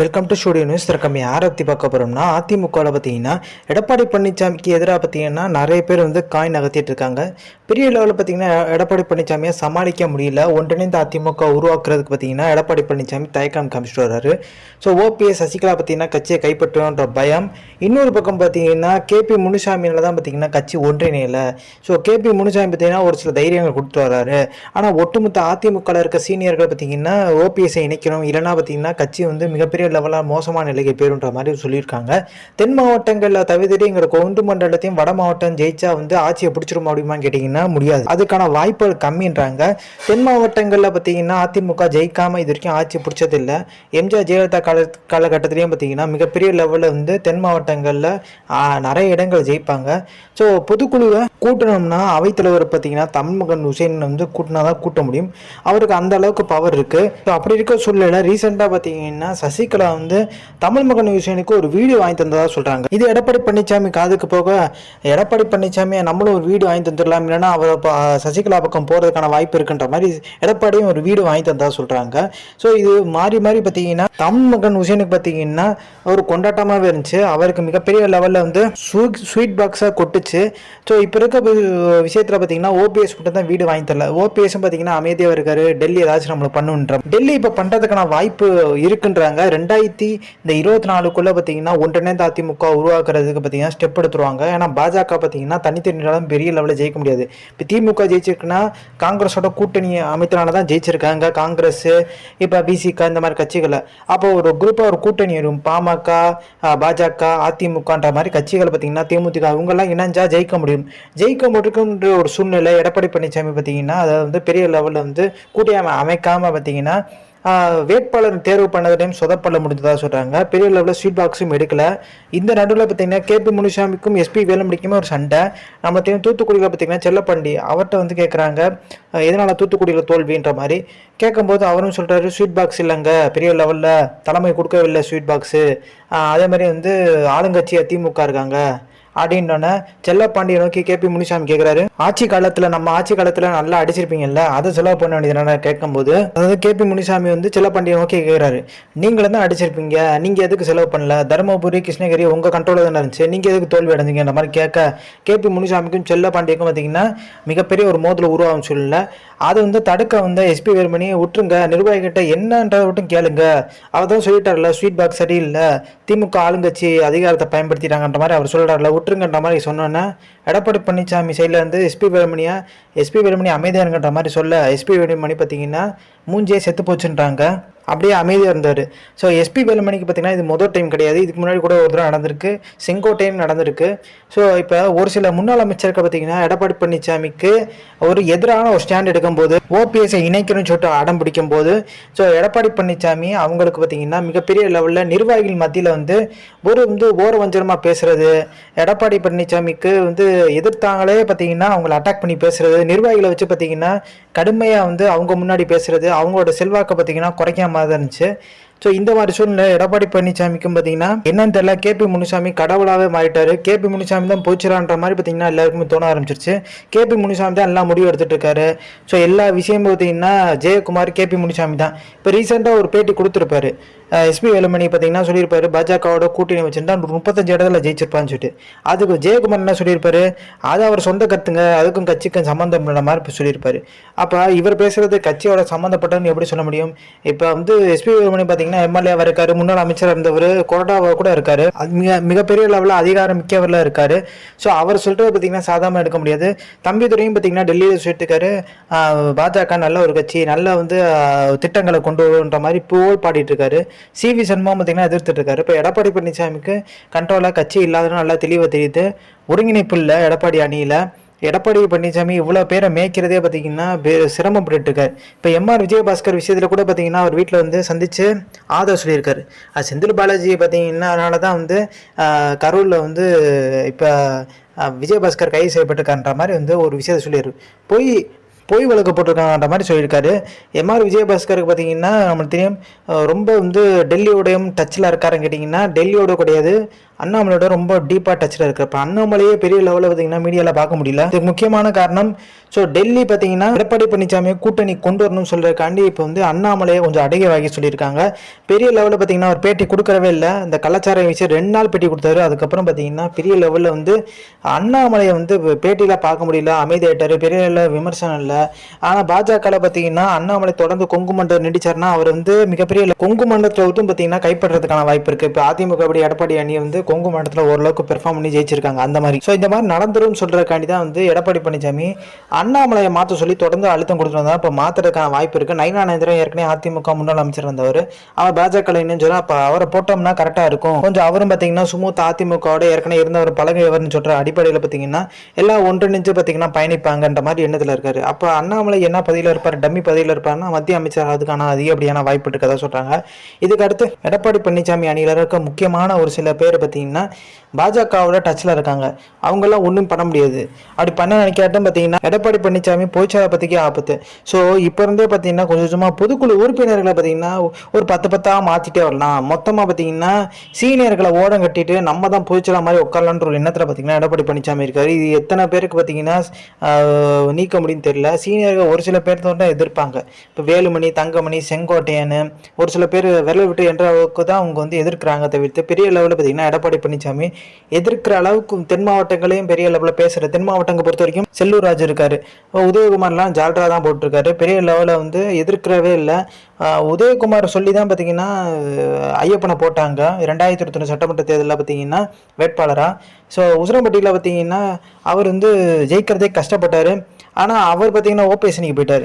Welcome to studio news திறக்கம் யாரை பற்றி பார்க்க போகிறோம்னா அதிமுகவில் பார்த்தீங்கன்னா எடப்பாடி பழனிசாமிக்கு எதிராக பார்த்தீங்கன்னா நிறைய பேர் வந்து காயின் நகர்த்திட்டு இருக்காங்க. பெரிய லெவலில் பார்த்தீங்கன்னா எடப்பாடி பழனிசாமியை சமாளிக்க முடியல. ஒன்றிணைந்த அதிமுக உருவாக்குறதுக்கு பார்த்தீங்கன்னா எடப்பாடி பழனிசாமி தயக்கம் காமிச்சிட்டு வர்றாரு. ஸோ ஓபிஎஸ் சசிகலா பார்த்தீங்கன்னா கட்சியை கைப்பற்றுன்ற பயம். இன்னொரு பக்கம் பார்த்தீங்கன்னா கேபி முனுசாமியில தான் பார்த்தீங்கன்னா கட்சி ஒன்றிணையல. ஸோ கேபி முனுசாமி பார்த்தீங்கன்னா ஒரு சில தைரியங்கள் கொடுத்து வர்றாரு. ஆனால் ஒட்டுமொத்த அதிமுகவில் இருக்க சீனியர்கள் பார்த்தீங்கன்னா ஓபிஎஸ்ஸை இணைக்கணும். இல்லைன்னா பார்த்தீங்கன்னா கட்சி வந்து மிகப்பெரிய லெவலாக மோசமான நிலைக்கு போயிருன்ற மாதிரி சொல்லியிருக்காங்க. தென் மாவட்டங்களில் தவிர்த்துட்டு எங்களோட கொண்டு மண்டலத்தையும் வட மாவட்டம் ஜெயிச்சா வந்து ஆட்சியை பிடிச்சிருமா முடியுமான்னு கேட்டிங்கன்னா முடியாது. அதுக்கான வாய்ப்புகள் கம்மின்றாங்க. தென் மாவட்டங்களில் பார்த்தீங்கன்னா அதிமுக ஜெயிக்காமல் இது வரைக்கும் ஆட்சி பிடிச்சதில்லை. எம்ஜிஆர் ஜெயலலிதா கால காலகட்டத்திலையும் பார்த்தீங்கன்னா மிகப்பெரிய லெவலில் வந்து தென் மாவட்டங்களில் நிறைய இடங்கள் ஜெயிப்பாங்க. ஸோ பொதுக்குழுவை கூட்டணும்னா அவைத்தலைவர் பார்த்தீங்கன்னா தமிழ்மகன் ஹுசைன் வந்து கூட்டினா தான் கூட்ட முடியும். அவருக்கு அந்த அளவுக்கு பவர் இருக்குது ஸோ அப்படி இருக்க சூழ்நிலை ரீசெண்டாக பார்த்தீங்கன்னா சசிகலா வந்து தமிழ் மகன் விஷயனுக்கு ஒரு வீடியோ வாங்கி தந்ததா சொல்கிறாங்க இது எடப்பாடி பழனிசாமி காதுக்கு போக எடப்பாடி பழனிசாமி நம்மளும் ஒரு வீடு வாங்கி தந்துடலாம் இல்லைன்னா அவர் சசிகலா பக்கம் போகிறதுக்கான வாய்ப்பு இருக்குன்ற மாதிரி எடப்பாடியும் ஒரு வீடு வாங்கி தந்ததாக சொல்கிறாங்க ஸோ இது மாறி மாறி பார்த்தீங்கன்னா தமிழ் மகன் விஷயனுக்கு பார்த்தீங்கன்னா ஒரு கொண்டாட்டமாகவே இருந்துச்சு. அவருக்கு மிகப்பெரிய லெவலில் வந்து ஸ்வீட் பாக்ஸாக கொட்டுச்சு. ஸோ இப்போ இருக்க விஷயத்தில் பார்த்தீங்கன்னா ஓபிஎஸ் மட்டும் தான் வீடு வாங்கி தரல. ஓபிஎஸும் பார்த்தீங்கன்னா அமைதியாக இருக்காரு. டெல்லி ஏதாச்சும் நம்மளுக்கு பண்ணுன்ற டெல்லி இப்போ பண்ணுறதுக்கான வாய்ப்பு இருக்குன்றாங்க. ரெண்டாயிரத்தி இந்த இருபத்தி நாலுக்குள்ளே பார்த்தீங்கன்னா ஒன்றிணைந்த அதிமுக உருவாக்குறதுக்கு பார்த்தீங்கன்னா ஸ்டெப் எடுத்துருவாங்க. ஏன்னா பாஜக பார்த்தீங்கன்னா தனித்தனியாலும் பெரிய லெவலில் ஜெயிக்க முடியாது. இப்போ திமுக ஜெயிச்சிருக்குன்னா காங்கிரஸோட கூட்டணி அமைத்தனால தான் ஜெயிச்சிருக்காங்க. காங்கிரஸ் இப்போ பிசிக இந்த மாதிரி கட்சிகளை. அப்போ ஒரு குரூப்பாக ஒரு கூட்டணி வரும். பாமக பாஜக அதிமுகன்ற மாதிரி கட்சிகள் பார்த்தீங்கன்னா தேமுதிக அவங்கெல்லாம் இணைஞ்சா ஜெயிக்க முடியும். ஜெயிக்க முடியுன்ற ஒரு சூழ்நிலை எடப்பாடி பழனிசாமி பார்த்தீங்கன்னா அதை வந்து பெரிய லெவலில் வந்து கூட்டணி அமைக்காமல் பார்த்தீங்கன்னா வேட்பாளர் தேர்வு பண்ணதையும் சொதப்பட முடிஞ்சதாக சொல்கிறாங்க பெரிய லெவலில் ஸ்வீட் பாக்ஸும் எடுக்கல. இந்த நடுவில் பார்த்தீங்கன்னா கேபி முனுசாமிக்கும் எஸ்பி வேலுமணிக்குமே ஒரு சண்டை. நம்ம தெரியும் தூத்துக்குடியில் பார்த்தீங்கன்னா செல்லப்பண்டி அவர்கிட்ட வந்து கேட்குறாங்க எதனால் தூத்துக்குடியில் தோல்வின்ற மாதிரி. கேட்கும்போது அவரும் சொல்கிறாரு ஸ்வீட் பாக்ஸ் இல்லைங்க. பெரிய லெவலில் தலைமை கொடுக்கவில்லை ஸ்வீட் பாக்ஸு அதே மாதிரி வந்து ஆளுங்கட்சியாக திமுக இருக்காங்க. அப்படின்னோடனே செல்லப்பாண்டியை நோக்கி கேபி முனிசாமி கேட்குறாரு ஆட்சி காலத்தில் நம்ம ஆட்சி காலத்தில் நல்லா அடிச்சிருப்பீங்கல்ல அதை செலவு பண்ண வேண்டியதுனால கேட்கும்போது அதாவது கேபி முனிசாமி வந்து செல்லப்பாண்டியை நோக்கி கேட்குறாரு நீங்களும் தான் அடிச்சிருப்பீங்க நீங்கள் எதுக்கு செலவு பண்ணல தருமபுரி கிருஷ்ணகிரி உங்கள் கண்ட்ரோலில் தானே இருந்துச்சு நீங்கள் எதுக்கு தோல்வி இந்த மாதிரி கேட்க கேபி முனிசாமிக்கும் செல்லப்பாண்டியக்கும் பார்த்தீங்கன்னா மிகப்பெரிய ஒரு மோதல் உருவாகும் சூழ்நிலை. அதை வந்து தடுக்க வந்து எஸ்பி வேலுமணி விட்டுருங்க நிர்வாகிகிட்ட என்னன்றதை மட்டும் கேளுங்க. அவர் தான் சொல்லிட்டார்ல ஸ்வீட் பாக்ஸ் சரியில்லை திமுக ஆளுங்கட்சி அதிகாரத்தை பயன்படுத்திட்டாங்கன்ற மாதிரி அவர் சொல்கிறார்ல கொடுத்துருங்கன்ற மாதிரி சொன்னோன்னே எடப்பாடி பழனிசாமி சைடில் இருந்து எஸ்பி வேலுமணியா எஸ்பி வேலுமணி அமைதியாருங்கன்ற மாதிரி சொல்ல எஸ்பி வேலுமணி பார்த்தீங்கன்னா மூஞ்சியே செத்து போச்சுன்றாங்க. அப்படியே அமைதியாக இருந்தார். ஸோ எஸ்பி வேலுமணிக்கு பார்த்தீங்கன்னா இது முதல் டைம் கிடையாது. இதுக்கு முன்னாடி கூட ஒரு தடவை நடந்திருக்கு. செங்கோட்டையும் நடந்திருக்கு. ஸோ இப்போ ஒரு சில முன்னாள் அமைச்சருக்கு பார்த்தீங்கன்னா எடப்பாடி பழனிசாமிக்கு ஒரு எதிரான ஒரு ஸ்டாண்ட் எடுக்கும்போது ஓபிஎஸ்ஐ இணைக்கணும்னு சொல்லிட்டு அடம் பிடிக்கும் போது ஸோ எடப்பாடி பழனிசாமி அவங்களுக்கு பார்த்தீங்கன்னா மிகப்பெரிய லெவலில் நிர்வாகிகள் மத்தியில் வந்து ஒரு வந்து ஓர வஞ்சரமாக பேசுறது எடப்பாடி பழனிசாமிக்கு வந்து எதிர்த்தாங்களே பார்த்தீங்கன்னா அவங்கள அட்டாக் பண்ணி பேசுறது நிர்வாகிகளை வச்சு பார்த்தீங்கன்னா கடுமையாக வந்து அவங்க முன்னாடி பேசுறது அவங்களோட செல்வாக்கை பார்த்தீங்கன்னா குறைக்காம தான் இருந்துச்சு. ஸோ இந்த மாதிரி சூழ்நிலை எடப்பாடி பழனிசாமிக்கும் பார்த்தீங்கன்னா என்னன்னு தெரியல கேபி முனுசாமி கடவுளாகவே மாறிட்டாரு. கேபி முனுசாமி தான் போச்சுறான்ற மாதிரி பார்த்தீங்கன்னா எல்லாருக்குமே தோண ஆரம்பிச்சிருச்சு. கேபி முனுசாமி தான் எல்லாம் முடிவு எடுத்துட்டு இருக்காரு ஸோ எல்லா விஷயமும் பார்த்தீங்கன்னா ஜெயக்குமார் கேபி முனுசாமி தான். இப்போ ரீசெண்டாக ஒரு பேட்டி கொடுத்துருப்பாரு. எஸ்பி வேலுமணி பார்த்தீங்கன்னா சொல்லியிருப்பாரு பாஜகவோட கூட்டணி வச்சுருந்தா ஒரு முப்பத்தஞ்சு இடத்துல ஜெயிச்சிருப்பான்னு சொல்லிட்டு. அதுக்கு ஜெயக்குமார் என்ன சொல்லியிருப்பாரு? அது அவர் சொந்த கருத்துங்க அதுக்கும் கட்சிக்கும் சம்மந்தம் இல்லாத மாதிரி இப்போ சொல்லியிருப்பாரு. அப்போ இவர் பேசுறது கட்சியோட சம்மந்தப்பட்டதுன்னு எப்படி சொல்ல முடியும்? இப்போ வந்து எஸ்பி வேலுமணி பார்த்தீங்கன்னா எம்எல்ஏவாக இருக்காரு முன்னாள் அமைச்சர் இருந்தவர் கொரோடாவாக கூட இருக்காரு. மிக மிகப்பெரிய லெவலில் அதிகாரம் மிக்கவரில் இருக்காரு. ஸோ அவர் சொல்றது பார்த்தீங்கன்னா சாதாரணமாக எடுக்க முடியாது. தம்பிதுரையும் பார்த்தீங்கன்னா டெல்லியில் சொல்லிட்டுருக்காரு பாஜக நல்ல ஒரு கட்சி நல்ல வந்து திட்டங்களை கொண்டு வருன்ற மாதிரி புகழ் பாடிட்டு இருக்காரு. சி வி சண்முகம் பார்த்தீங்கன்னா எதிர்த்துட்டு இருக்காரு. இப்போ எடப்பாடி பழனிசாமிக்கு கண்ட்ரோலாக கட்சி இல்லாதன்னு நல்லா தெளிவாக தெரியுது. ஒருங்கிணைப்பு இல்லை எடப்பாடி அணியில். எடப்பாடி பழனிசாமி இவ்வளோ பேரை மேய்க்கிறதே பார்த்தீங்கன்னா சிரமப்பட்டுருக்கார் இப்போ எம்ஆர் விஜயபாஸ்கர் விஷயத்தில் கூட பார்த்தீங்கன்னா அவர் வீட்டில் வந்து சந்தித்து ஆதரவு சொல்லியிருக்காரு. அது செந்தில் பாலாஜி பார்த்தீங்கன்னா அதனால தான் வந்து கரூரில் வந்து இப்போ விஜயபாஸ்கர் கைது செய்யப்பட்டிருக்கான்ற மாதிரி வந்து ஒரு விஷயத்தை சொல்லியிருக்கு போய் பொய் வழக்கு போட்டிருக்காங்கன்ற மாதிரி சொல்லியிருக்காரு. எம்ஆர் விஜயபாஸ்கருக்கு பார்த்தீங்கன்னா நம்மளுக்கு தெரியும் ரொம்ப வந்து டெல்லியோடையும் டச்சில் இருக்காருன்னு கேட்டிங்கன்னா டெல்லியோட கிடையாது அண்ணாமலையோட ரொம்ப டீப்பாக டச்சில் இருக்கு இப்போ அண்ணாமலையே பெரிய லெவலில் பார்த்தீங்கன்னா மீடியாவில் பார்க்க முடியல. இதுக்கு முக்கியமான காரணம் ஸோ டெல்லி பார்த்தீங்கன்னா எடப்பாடி பழனிசாமியை கூட்டணி கொண்டு வரணும்னு சொல்கிறக்காண்டி இப்போ வந்து அண்ணாமலையை கொஞ்சம் அடகி வாங்கி சொல்லியிருக்காங்க. பெரிய லெவலில் பார்த்தீங்கன்னா அவர் பேட்டி கொடுக்கறவே இல்லை. இந்த கலாச்சார விஷயம் ரெண்டு நாள் பேட்டி கொடுத்தாரு. அதுக்கப்புறம் பார்த்தீங்கன்னா பெரிய லெவலில் வந்து அண்ணாமலையை வந்து பேட்டியில் பார்க்க முடியல. அமைதியாகிட்டார் பெரிய லெவலில் விமர்சனம் இல்லை. ஆனால் பாஜகவில் பார்த்தீங்கன்னா அண்ணாமலை தொடர்ந்து கொங்கு மண்டலம் நீடிச்சார்னா அவர் வந்து மிகப்பெரிய கொங்கு மண்டலத்தில் விட்டும் பார்த்தீங்கன்னா கைப்பற்றதுக்கான வாய்ப்பு இருக்குது இப்போ அதிமுக அப்படி எடப்பாடி அணி வந்து கொங்கு மண்டலத்தில் ஓரளவுக்கு பெர்ஃபார்ம் பண்ணி ஜெயிச்சிருக்காங்க அந்த மாதிரி. ஸோ இந்த மாதிரி நடந்துரும் சொல்கிறக்காண்டி தான் வந்து எடப்பாடி பழனிசாமி அண்ணாமலையை மாற்ற சொல்லி தொடர்ந்து அழுத்தம் கொடுத்துருந்தா இப்போ மாற்றுறதுக்கான வாய்ப்பு இருக்குது நயனானேந்திரன் ஏற்கனவே அதிமுக முன்னாள் அமைச்சர் இருந்தவர் அவர் பாஜக இன்னும் சொன்னா அப்போ அவரை போட்டோம்னா கரெக்டாக இருக்கும். கொஞ்சம் அவரும் பார்த்தீங்கன்னா சுமூத் அதிமுகவோட ஏற்கனவே இருந்தவர் பழகையவர்னு சொல்கிற அடிப்படையில் பார்த்தீங்கன்னா எல்லாம் ஒன்றிணைஞ்சு பார்த்தீங்கன்னா பயணிப்பாங்கன்ற மாதிரி எண்ணத்தில் இருக்காரு. அப்போ அண்ணாமலை என்ன பதவியில் இருப்பார்? டம்மி பதவியில் இருப்பார்னா மத்திய அமைச்சர் அதுக்கான அதிகப்படியான வாய்ப்பு இருக்கதா சொல்கிறாங்க இதுக்கு அடுத்து எடப்பாடி பழனிசாமி அணியில் இருக்க முக்கியமான ஒரு சில பேர் பார்த்தீங்கன்னா பாஜகவோட டச்சில் இருக்காங்க. அவங்களாம் ஒன்றும் பண்ண முடியாது. அப்படி பண்ண நினைக்காட்டும் பார்த்தீங்கன்னா எடப்பாடி பழனிசாமி பொய்ச்சாலை பற்றிக்கே ஆபத்து. ஸோ இப்போ இருந்தே பார்த்தீங்கன்னா கொஞ்சம் கொஞ்சமாக பொதுக்குழு உறுப்பினர்களை பார்த்தீங்கன்னா ஒரு பத்து பத்தாக மாற்றிட்டே வரலாம். மொத்தமாக பார்த்தீங்கன்னா சீனியர்களை ஓடம் கட்டிட்டு நம்ம தான் பொய்ச்சலா மாதிரி உட்காரலான்ற ஒரு எண்ணத்தில் பார்த்தீங்கன்னா எடப்பாடி பழனிசாமி இருக்காரு. இது எத்தனை பேருக்கு பார்த்தீங்கன்னா நீக்க முடியும்னு தெரியல. சீனியர்கள் ஒரு சில பேர் தான் எதிர்ப்பாங்க. இப்போ வேலுமணி தங்கமணி செங்கோட்டையன் ஒரு சில பேர் விரல் விட்டு என்ற அளவுக்கு தான் அவங்க வந்து எதிர்க்கிறாங்க தவிர்த்து பெரிய லெவலில் பார்த்தீங்கன்னா எடப்பாடி பழனிசாமி எதிர்க்கிற அளவுக்கு தென் மாவட்டங்களையும் பெரிய லெவலில் பேசுகிற தென் மாவட்டங்களை பொறுத்த வரைக்கும் செல்லூர் ராஜ் இருக்காரு. உதயகுமார்லாம் ஜால்ரா தான் போட்டிருக்காரு. பெரிய லெவலில் வந்து எதிர்க்கிறவே இல்லை. உதயகுமார் சொல்லி தான் பார்த்தீங்கன்னா ஐயப்பனை போட்டாங்க. ரெண்டாயிரத்தி இருபத்தொன்று சட்டமன்ற தேர்தலில் பார்த்தீங்கன்னா வேட்பாளராக ஸோ உசிரம்பட்டியில் பார்த்தீங்கன்னா அவர் வந்து ஜெயிக்கிறதே கஷ்டப்பட்டார். ஆனால் அவர் பார்த்தீங்கன்னா ஓபிஎஸ்னிக்கு போயிட்டார்.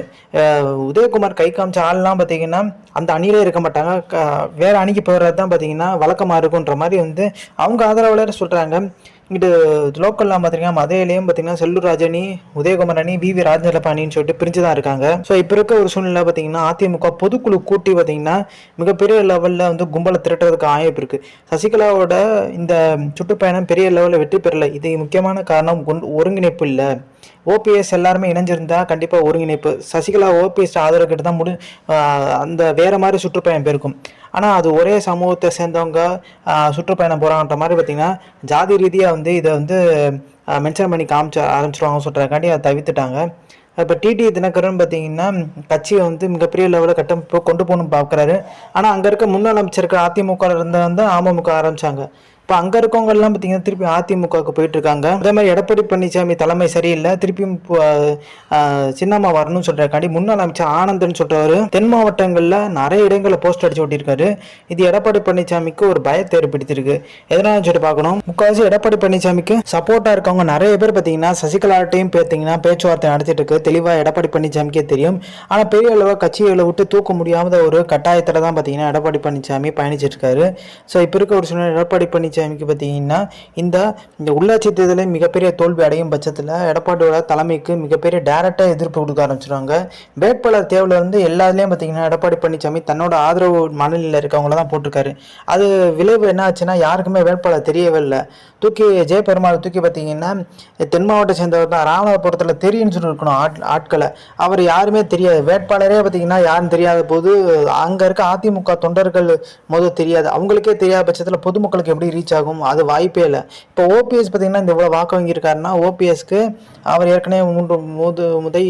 உதயகுமார் கை காமிச்ச ஆள்லாம் பார்த்தீங்கன்னா அந்த அணியிலே இருக்க மாட்டாங்க. க- வேற அணிக்கு போகிறது தான் பார்த்தீங்கன்னா வழக்கமாக இருக்குன்ற மாதிரி வந்து அவங்க ஆதரவாளர் சொல்கிறாங்க இங்கிட்டு லோக்கல்லாம் பார்த்தீங்கன்னா மதையிலையும் பார்த்தீங்கன்னா செல்லூர் ராஜனி உதயகுமார் அணி வி. வி. ராஜலபாணின்னு சொல்லிட்டு பிரிஞ்சு தான் இருக்காங்க. ஸோ இப்போ இருக்க ஒரு சூழ்நிலை பார்த்தீங்கன்னா அதிமுக பொதுக்குழு கூட்டி பார்த்தீங்கன்னா மிகப்பெரிய லெவலில் வந்து கும்பலை திரட்டுறதுக்கு ஆயப்பு இருக்குது சசிகலாவோட இந்த சுற்றுப்பயணம் பெரிய லெவலில் வெற்றி பெறலை. இது முக்கியமான காரணம் ஒருங்கிணைப்பு இல்லை. ஓபிஎஸ் எல்லாருமே இணைஞ்சிருந்தா கண்டிப்பாக ஒருங்கிணைப்பு. சசிகலா ஓபிஎஸ் ஆதரவு கிட்ட தான் முடி அந்த வேற மாதிரி சுற்றுப்பயணம் போயிருக்கும். ஆனால் அது ஒரே சமூகத்தை சேர்ந்தவங்க சுற்றுப்பயணம் போகிறாங்கன்ற மாதிரி பார்த்தீங்கன்னா ஜாதி ரீதியாக வந்து இதை வந்து மென்ஷன் பண்ணி காமிச்ச ஆரம்பிச்சிருவாங்க சொல்கிறக்காண்டி அதை தவிர்த்துட்டாங்க. இப்போ டிடி தினகரன் பார்த்தீங்கன்னா கட்சியை வந்து மிகப்பெரிய லெவலில் கட்டமைப்பு கொண்டு போகணும்னு பார்க்குறாரு. ஆனால் அங்கே இருக்க முன்னாள் அமைச்சருக்கு அதிமுக இருந்தால் வந்து அமமுக ஆரம்பிச்சாங்க. இப்போ அங்கே இருக்கவங்கெல்லாம் பார்த்தீங்கன்னா திருப்பி அதிமுகவுக்கு போயிட்டு இருக்காங்க அதே மாதிரி எடப்பாடி பழனிசாமி தலைமை சரியில்லை. திருப்பியும் சின்னம்மா வரணும்னு சொல்கிறக்காண்டி முன்னாள் அமைச்சர் ஆனந்தன் சொல்கிறவர் தென் மாவட்டங்களில் நிறைய இடங்களில் போஸ்ட் அடிச்சு ஓட்டியிருக்காரு இது எடப்பாடி பழனிசாமிக்கு ஒரு பயத்தை ஏற்படுத்தியிருக்கு. எதனால சொல்லிட்டு பார்க்கணும்? முக்கால்வாசி எடப்பாடி பழனிசாமிக்கு சப்போர்ட்டாக இருக்கவங்க நிறைய பேர் பார்த்தீங்கன்னா சசிகலாட்டையும் பார்த்தீங்கன்னா பேச்சுவார்த்தை நடத்திட்டு இருக்கு தெளிவாக எடப்பாடி பழனிசாமிக்கே தெரியும். ஆனால் பெரிய அளவு கட்சிகளை விட்டு தூக்க முடியாத ஒரு கட்டாயத்தில் தான் பார்த்தீங்கன்னா எடப்பாடி பழனிசாமி பயணிச்சிட்டு ஸோ இப்போ இருக்க ஒரு சூழ்நிலை எடப்பாடி பழனிசாமிக்கு பார்த்தீங்கன்னா இந்த இந்த உள்ளாட்சி தேர்தலில் மிகப்பெரிய தோல்வி அடையும் பட்சத்தில் எடப்பாடியோட தலைமைக்கு மிகப்பெரிய டேரக்டாக எதிர்ப்பு கொடுக்க ஆரம்பிச்சிருவாங்க. வேட்பாளர் தேர்வில் இருந்து எல்லாத்துலேயும் பார்த்தீங்கன்னா எடப்பாடி பழனிசாமி தன்னோட ஆதரவு மனநிலையில் இருக்கவங்கள தான் போட்டிருக்காரு. அது விளைவு என்ன ஆச்சுன்னா யாருக்குமே வேட்பாளர் தெரியவே இல்லை தூக்கி ஜெயபெருமாள் தூக்கி பார்த்தீங்கன்னா தென் மாவட்டம் சேர்ந்தவர் தான். ராமநாதபுரத்தில் தெரியும்னு சொல்லி இருக்கணும் ஆட் ஆட்களை. அவர் யாருமே தெரியாது. வேட்பாளரே பார்த்தீங்கன்னா யாரும் தெரியாத போது அங்கே இருக்க அதிமுக தொண்டர்கள் முதல் தெரியாது. அவங்களுக்கே தெரியாத பட்சத்தில் பொதுமக்களுக்கு எப்படி ரீச் ஆகும். அது வாய்ப்பே இல்லை. இப்போ ஓபிஎஸ் பார்த்தீங்கன்னா இந்த இவ்வளோ வாக்கு வாங்கியிருக்காருன்னா ஓபிஎஸ்க்கு அவர் ஏற்கனவே மூன்று முது முதை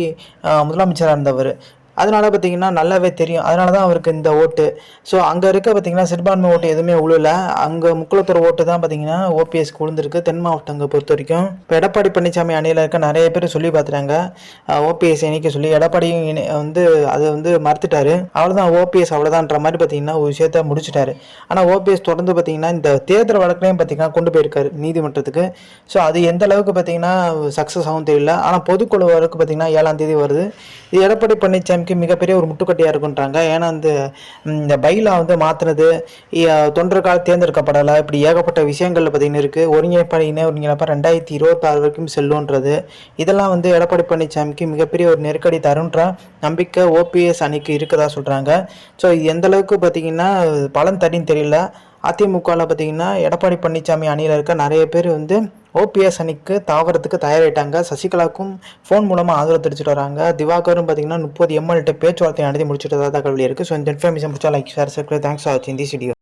முதலமைச்சராக இருந்தவர். அதனால பார்த்தீங்கன்னா நல்லாவே தெரியும். அதனால தான் அவருக்கு இந்த ஓட்டு. ஸோ அங்கே இருக்க பார்த்தீங்கன்னா சிறுபான்மை ஓட்டு எதுவுமே உழுல அங்கே முக்குளத்தூர் ஓட்டு தான் பார்த்தீங்கன்னா ஓபிஎஸ்க்கு விழுந்திருக்கு தென் மாவட்டங்களை பொறுத்த வரைக்கும். இப்போ எடப்பாடி பழனிசாமி அணியில் இருக்க நிறைய பேர் சொல்லி பார்த்துட்டாங்க ஓபிஎஸ் இணைக்க சொல்லி எடப்பாடியும் இணை- வந்து அதை வந்து மறுத்துட்டாரு. அவ்வளோதான் ஓபிஎஸ் அவ்வளோதான்ற மாதிரி பார்த்தீங்கன்னா ஒரு விஷயத்த முடிச்சிட்டாரு. ஆனால் ஓபிஎஸ் தொடர்ந்து பார்த்தீங்கன்னா இந்த தேர்தல் வழக்குலையும் பார்த்தீங்கன்னா கொண்டு போயிருக்காரு நீதிமன்றத்துக்கு. ஸோ அது எந்த அளவுக்கு பார்த்தீங்கன்னா சக்ஸஸ் ஆகும் தெரியல. ஆனால் பொதுக்குழு வழக்கு பார்த்தீங்கன்னா ஏழாம் தேதி வருது. இது எடப்பாடி பழனிசாமிக்கு மிகப்பெரிய ஒரு முட்டுக்கட்டையாக இருக்குன்றாங்க. ஏன்னா இந்த இந்த பைலா வந்து மாற்றினது தொண்டர்கள் தேர்ந்தெடுக்கப்படலை. இப்படி ஏகப்பட்ட விஷயங்கள் பார்த்தீங்கன்னா இருக்குது ஒருங்கிணைப்பாடு இணை ஒருங்கிணைப்பா ரெண்டாயிரத்தி இருபத்தாறு வரைக்கும் செல்லுன்றது. இதெல்லாம் வந்து எடப்பாடி பழனிசாமிக்கு மிகப்பெரிய ஒரு நெருக்கடி தருன்ற நம்பிக்கை ஓபிஎஸ் அணிக்கு இருக்கதா சொல்கிறாங்க ஸோ இது எந்த அளவுக்கு பார்த்தீங்கன்னா பலன் தடின்னு தெரியல. அதிமுகவில் பார்த்தீங்கன்னா எடப்பாடி பழனிசாமி அணியில் இருக்க நிறைய பேர் வந்து ஓபிஎஸ் அணிக்கு தாவரத்துக்கு தயாராயிட்டாங்க. சசிகலாவுக்கும் ஃபோன் மூலமாக ஆதரவு தெரிவிச்சுட்டு வராங்க. திவாகரும் பார்த்தீங்கன்னா முப்பது எம்எல்கிட்ட பேச்சுவார்த்தை நடத்தி முடிச்சுட்டு தான் தகவல் இருக்குது ஸோ இந்த இன்ஃபர்மேஷன் பிடிச்சா like share subscribe thanks for வாட்சிங் திஸ் வீடியோ